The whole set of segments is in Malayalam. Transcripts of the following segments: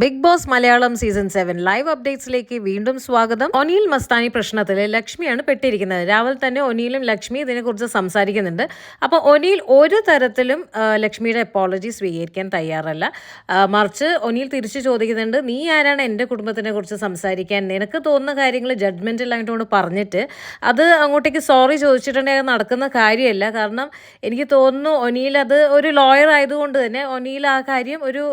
Bigg Boss Malayalam season seven live അപ്ഡേറ്റ്സിലേക്ക് വീണ്ടും സ്വാഗതം. ഒനിൽ മസ്താനി പ്രശ്നത്തിൽ ലക്ഷ്മിയാണ് പെട്ടിരിക്കുന്നത്. രാവിലെ തന്നെ ഒനിയിലും ലക്ഷ്മി ഇതിനെക്കുറിച്ച് സംസാരിക്കുന്നുണ്ട്. അപ്പോൾ ഒനിൽ ഒരു തരത്തിലും ലക്ഷ്മിയുടെ അപ്പോളജി സ്വീകരിക്കാൻ തയ്യാറല്ല. മറിച്ച് ഒനിൽ തിരിച്ചു ചോദിക്കുന്നുണ്ട് നീ ആരാണ് എന്റെ കുടുംബത്തിനെ കുറിച്ച് സംസാരിക്കാൻ? നിനക്ക് തോന്നുന്ന കാര്യങ്ങൾ അങ്ങോട്ട് പറഞ്ഞിട്ട് അത് അങ്ങോട്ടേക്ക് സോറി ചോദിച്ചിട്ടുണ്ടെങ്കിൽ നടക്കുന്ന കാര്യമല്ല. കാരണം എനിക്ക് തോന്നുന്നു ഒനിയിൽ അത് ഒരു ലോയർ ആയതുകൊണ്ട് തന്നെ ഒനിയിൽ ആ കാര്യം ഒരു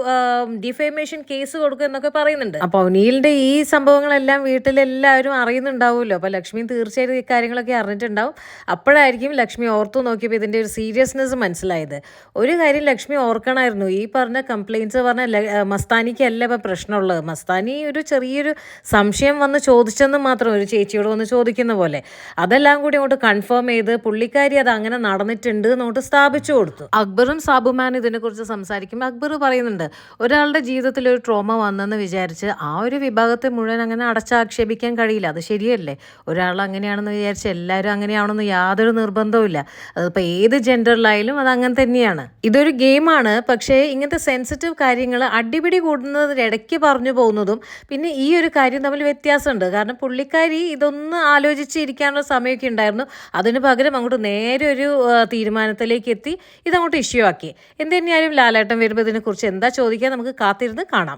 ഡിഫേമേഷൻ കേസ് കൊടുക്കും എന്നൊക്കെ പറയുന്നുണ്ട്. അപ്പൊ അവനീലിന്റെ ഈ സംഭവങ്ങളെല്ലാം വീട്ടിലെല്ലാവരും അറിയുന്നുണ്ടാവുമല്ലോ. അപ്പൊ ലക്ഷ്മി തീർച്ചയായിട്ടും ഈ കാര്യങ്ങളൊക്കെ അറിഞ്ഞിട്ടുണ്ടാവും. അപ്പോഴായിരിക്കും ലക്ഷ്മി ഓർത്തു നോക്കിയപ്പോൾ ഇതിന്റെ ഒരു സീരിയസ്നെസ് മനസ്സിലായത്. ഒരു കാര്യം ലക്ഷ്മി ഓർക്കണമായിരുന്നു. ഈ പറഞ്ഞ കംപ്ലയിന്റ്സ് പറഞ്ഞ മസ്താനിക്ക് അല്ല ഇപ്പം പ്രശ്നമുള്ളത്. മസ്താനി ഒരു ചെറിയൊരു സംശയം വന്ന് ചോദിച്ചെന്ന് മാത്രം ഒരു ചേച്ചിയോട് വന്ന് ചോദിക്കുന്ന പോലെ. അതെല്ലാം കൂടി അങ്ങോട്ട് കൺഫേം ചെയ്ത് പുള്ളിക്കാരി അത് അങ്ങനെ നടന്നിട്ടുണ്ട് എന്നോട്ട് സ്ഥാപിച്ചു കൊടുത്തു. അക്ബറും സാബുമാൻ ഇതിനെക്കുറിച്ച് സംസാരിക്കുമ്പോൾ അക്ബർ പറയുന്നുണ്ട് ഒരാളുടെ ജീവിതത്തിൽ ഒരു ട്രോമ വന്നെന്ന് വിചാരിച്ച് ആ ഒരു വിഭാഗത്തെ മുഴുവൻ അങ്ങനെ അടച്ചാക്ഷേപിക്കാൻ കഴിയില്ല. അത് ശരിയല്ലേ? ഒരാൾ അങ്ങനെയാണെന്ന് വിചാരിച്ച് എല്ലാവരും അങ്ങനെയാണെന്ന് യാതൊരു നിർബന്ധവുമില്ല. അതിപ്പോൾ ഏത് ജെൻഡറിലായാലും അത് അങ്ങനെ തന്നെയാണ്. ഇതൊരു ഗെയിമാണ്. പക്ഷേ ഇങ്ങനത്തെ സെൻസിറ്റീവ് കാര്യങ്ങൾ അടിപിടി കൂടുന്നതിന് ഇടയ്ക്ക് പറഞ്ഞു പോകുന്നതും പിന്നെ ഈ ഒരു കാര്യം തമ്മിൽ വ്യത്യാസമുണ്ട്. കാരണം പുള്ളിക്കാരി ഇതൊന്ന് ആലോചിച്ചിരിക്കാനുള്ള സമയമൊക്കെ ഉണ്ടായിരുന്നു. അതിന് പകരം അങ്ങോട്ട് നേരെ ഒരു തീരുമാനത്തിലേക്ക് എത്തി ഇതങ്ങോട്ട് ഇഷ്യൂ ആക്കി. എന്തു തന്നെയായാലും ലാലേട്ടൻ വരുമ്പോൾ ഇതിനെക്കുറിച്ച് എന്താ ചോദിക്കാൻ നമുക്ക് കാത്തിരുന്ന് കാണാം.